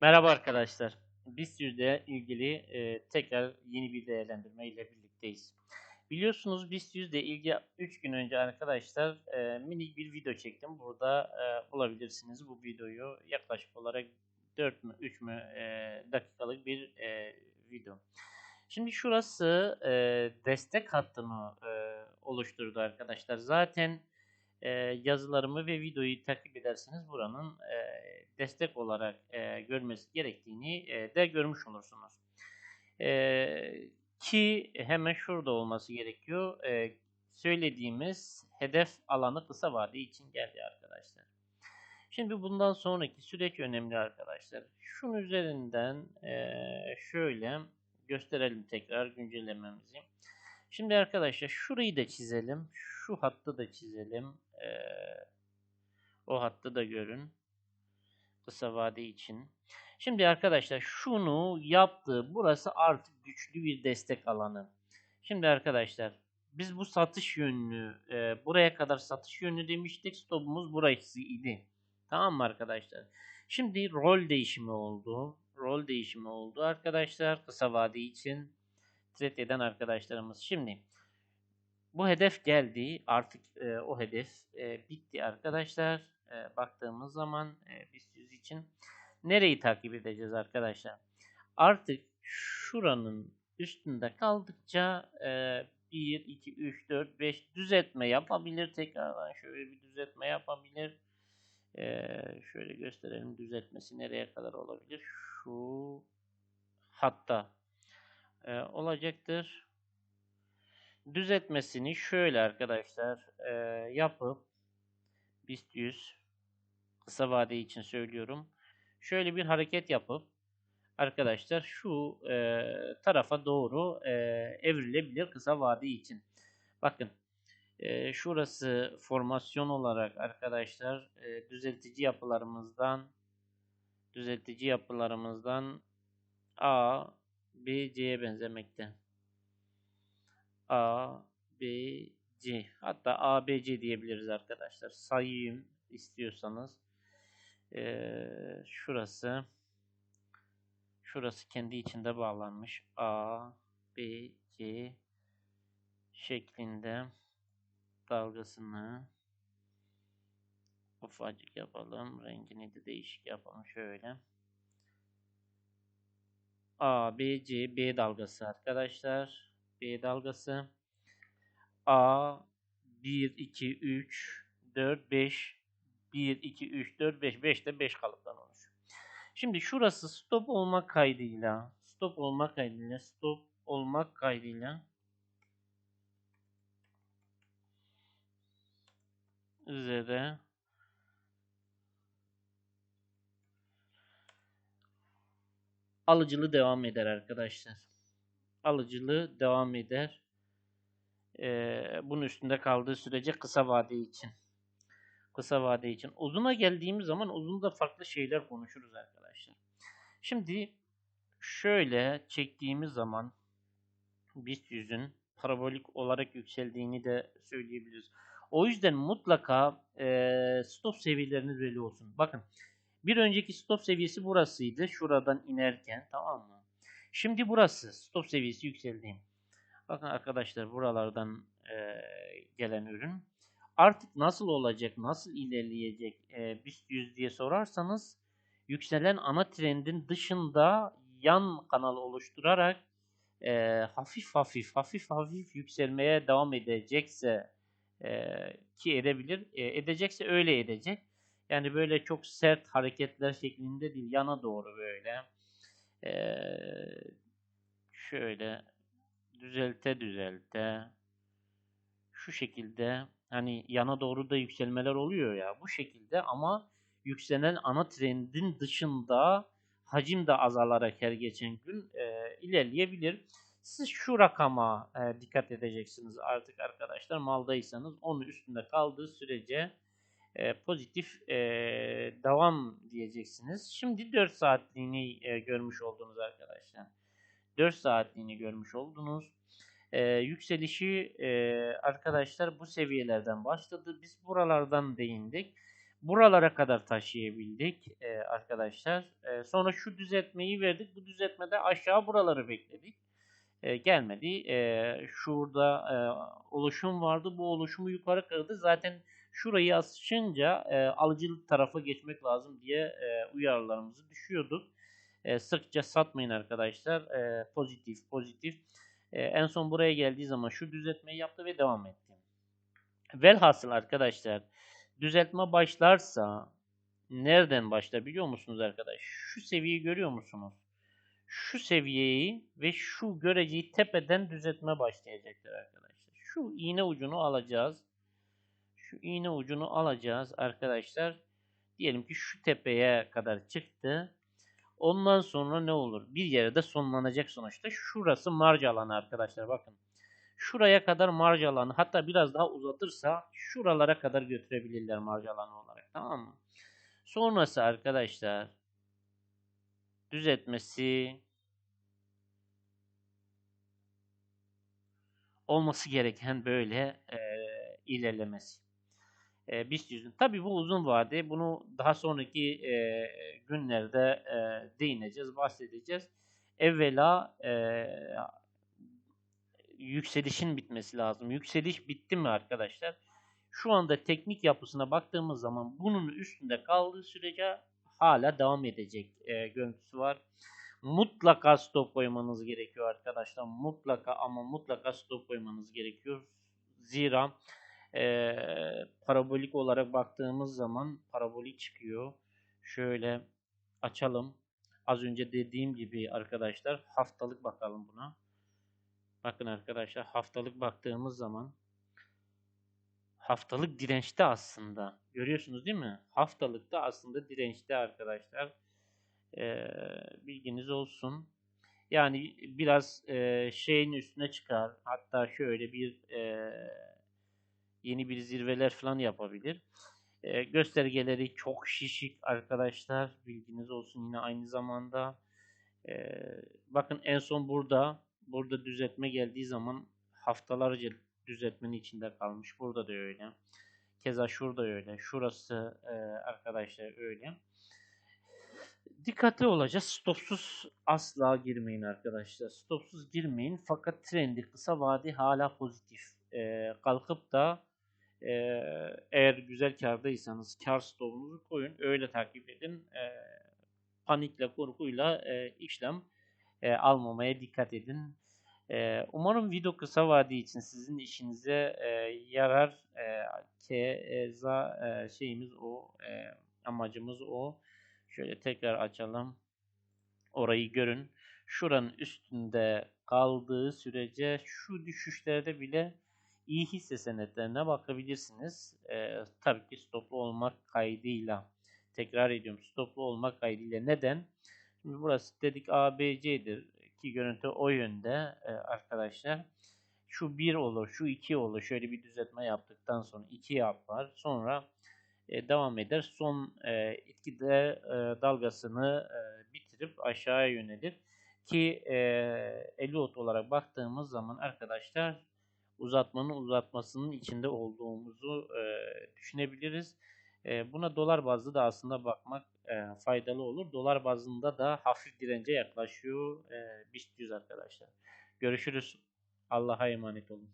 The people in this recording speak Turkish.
Merhaba arkadaşlar. BIST yüzde ilgili e, tekrar yeni bir değerlendirme ile birlikteyiz. Biliyorsunuz BIST yüzde ilgili 3 gün önce arkadaşlar e, minik bir video çektim. Burada e, bulabilirsiniz bu videoyu. Yaklaşık olarak 4 mü 3 mü e, dakikalık bir e, video. Şimdi şurası e, destek hattını e, oluşturdu arkadaşlar. Zaten e, yazılarımı ve videoyu takip ederseniz buranın e, destek olarak e, görmesi gerektiğini e, de görmüş olursunuz. E, ki hemen şurada olması gerekiyor. E, söylediğimiz hedef alanı kısa vade için geldi arkadaşlar. Şimdi bundan sonraki süreç önemli arkadaşlar. Şunun üzerinden e, şöyle gösterelim tekrar güncellememizi. Şimdi arkadaşlar şurayı da çizelim. Şu hattı da çizelim. E, o hattı da görün kısa vade için. Şimdi arkadaşlar şunu yaptı. Burası artık güçlü bir destek alanı. Şimdi arkadaşlar biz bu satış yönlü e, buraya kadar satış yönlü demiştik. Stopumuz burası idi. Tamam mı arkadaşlar? Şimdi rol değişimi oldu. Rol değişimi oldu arkadaşlar. Kısa vade için trade eden arkadaşlarımız. Şimdi bu hedef geldi. Artık e, o hedef e, bitti arkadaşlar. E, baktığımız zaman e, BIST 100 için nereyi takip edeceğiz arkadaşlar? Artık şuranın üstünde kaldıkça e, 1, 2, 3, 4, 5 düzeltme yapabilir. Tekrardan şöyle bir düzeltme yapabilir. E, şöyle gösterelim düzeltmesi nereye kadar olabilir? Şu hatta e, olacaktır. Düzeltmesini şöyle arkadaşlar e, yapıp BIST 100 kısa vade için söylüyorum. Şöyle bir hareket yapıp arkadaşlar şu e, tarafa doğru e, evrilebilir kısa vade için. Bakın e, şurası formasyon olarak arkadaşlar e, düzeltici yapılarımızdan düzeltici yapılarımızdan A, B, C'ye benzemekte. A, B, C. Hatta A, B, C diyebiliriz arkadaşlar. Sayayım istiyorsanız. Ee, şurası şurası kendi içinde bağlanmış. A, B, C şeklinde dalgasını ufacık yapalım. Rengini de değişik yapalım. Şöyle. A, B, C, B dalgası arkadaşlar. B dalgası. A 1, 2, 3, 4, 5 1, 2, 3, 4, 5. 5 de 5 kalıptan oluşuyor. Şimdi şurası stop olmak kaydıyla stop olmak kaydıyla stop olmak kaydıyla üzere alıcılı devam eder arkadaşlar. Alıcılı devam eder. Ee, bunun üstünde kaldığı sürece kısa vade için. Kısa vade için. Uzuna geldiğimiz zaman uzunda farklı şeyler konuşuruz arkadaşlar. Şimdi şöyle çektiğimiz zaman BIST yüzün parabolik olarak yükseldiğini de söyleyebiliriz. O yüzden mutlaka e, stop seviyeleriniz belli olsun. Bakın bir önceki stop seviyesi burasıydı. Şuradan inerken tamam mı? Şimdi burası stop seviyesi yükseldi. Bakın arkadaşlar buralardan e, gelen ürün. Artık nasıl olacak, nasıl ilerleyecek e, BIST 100 diye sorarsanız yükselen ana trendin dışında yan kanal oluşturarak e, hafif hafif hafif hafif yükselmeye devam edecekse e, ki edebilir, e, edecekse öyle edecek. Yani böyle çok sert hareketler şeklinde değil, yana doğru böyle. E, şöyle düzelte düzelte şu şekilde hani yana doğru da yükselmeler oluyor ya bu şekilde ama yükselen ana trendin dışında hacim de azalarak her geçen gün e, ilerleyebilir. Siz şu rakama e, dikkat edeceksiniz artık arkadaşlar maldaysanız onun üstünde kaldığı sürece e, pozitif e, devam diyeceksiniz. Şimdi 4 saatliğini e, görmüş oldunuz arkadaşlar. 4 saatliğini görmüş oldunuz. Ee, yükselişi e, arkadaşlar bu seviyelerden başladı. Biz buralardan değindik. Buralara kadar taşıyabildik e, arkadaşlar. E, sonra şu düzeltmeyi verdik. Bu düzeltmede aşağı buraları bekledik. E, gelmedi. E, şurada e, oluşum vardı. Bu oluşumu yukarı kırdı. Zaten şurayı açınca e, alıcılık tarafa geçmek lazım diye e, uyarılarımızı düşüyorduk. E, sıkça satmayın arkadaşlar. E, pozitif, pozitif. E, en son buraya geldiği zaman şu düzeltmeyi yaptı ve devam etti. Velhasıl arkadaşlar düzeltme başlarsa nereden başlar biliyor musunuz arkadaş? Şu seviyeyi görüyor musunuz? Şu seviyeyi ve şu göreceği tepeden düzeltme başlayacaktır arkadaşlar. Şu iğne ucunu alacağız. Şu iğne ucunu alacağız arkadaşlar. Diyelim ki şu tepeye kadar çıktı. Ondan sonra ne olur? Bir yerde sonlanacak sonuçta. Şurası marj alanı arkadaşlar bakın. Şuraya kadar marj alanı hatta biraz daha uzatırsa şuralara kadar götürebilirler marj alanı olarak tamam mı? Sonrası arkadaşlar düzeltmesi olması gereken böyle e, ilerlemesi. E, BIST yüzün. Tabii bu uzun vade. Bunu daha sonraki e, günlerde e, değineceğiz, bahsedeceğiz. Evvela e, yükselişin bitmesi lazım. Yükseliş bitti mi arkadaşlar? Şu anda teknik yapısına baktığımız zaman bunun üstünde kaldığı sürece hala devam edecek e, görüntüsü var. Mutlaka stop koymanız gerekiyor arkadaşlar. Mutlaka ama mutlaka stop koymanız gerekiyor. Zira e, parabolik olarak baktığımız zaman parabolik çıkıyor. Şöyle açalım. Az önce dediğim gibi arkadaşlar haftalık bakalım buna. Bakın arkadaşlar haftalık baktığımız zaman haftalık dirençte aslında. Görüyorsunuz değil mi? Haftalıkta aslında dirençte arkadaşlar. Ee, bilginiz olsun. Yani biraz e, şeyin üstüne çıkar. Hatta şöyle bir e, yeni bir zirveler falan yapabilir. E, göstergeleri çok şişik arkadaşlar. Bilginiz olsun yine aynı zamanda. E, bakın en son burada burada düzeltme geldiği zaman haftalarca düzeltmenin içinde kalmış. Burada da öyle. Keza şurada öyle. Şurası e, arkadaşlar öyle. Dikkatli olacağız. Stopsuz asla girmeyin arkadaşlar. Stopsuz girmeyin. Fakat trendi kısa vade hala pozitif. E, kalkıp da e, eğer güzel kardaysanız kar stopunuzu koyun. Öyle takip edin. E, panikle, korkuyla e, işlem e, almamaya dikkat edin. E, umarım video kısa vade için sizin işinize e, yarar. E, keza e, şeyimiz o, e, amacımız o. Şöyle tekrar açalım. Orayı görün. Şuranın üstünde kaldığı sürece şu düşüşlerde bile iyi hisse senetlerine bakabilirsiniz. E, tabii ki stoplu olmak kaydıyla. Tekrar ediyorum stoplu olmak kaydıyla. Neden? Şimdi burası dedik ABC'dir ki görüntü o yönde e, arkadaşlar. Şu 1 olur, şu 2 olur. Şöyle bir düzeltme yaptıktan sonra 2 yapar. Sonra e, devam eder. Son e, etkide e, dalgasını e, bitirip aşağıya yönelir. Ki e, 50 olarak baktığımız zaman arkadaşlar uzatmanın uzatmasının içinde olduğumuzu e, düşünebiliriz. E, buna dolar bazlı da aslında bakmak e, faydalı olur. Dolar bazında da hafif dirence yaklaşıyor e, BIST 100 arkadaşlar. Görüşürüz. Allah'a emanet olun.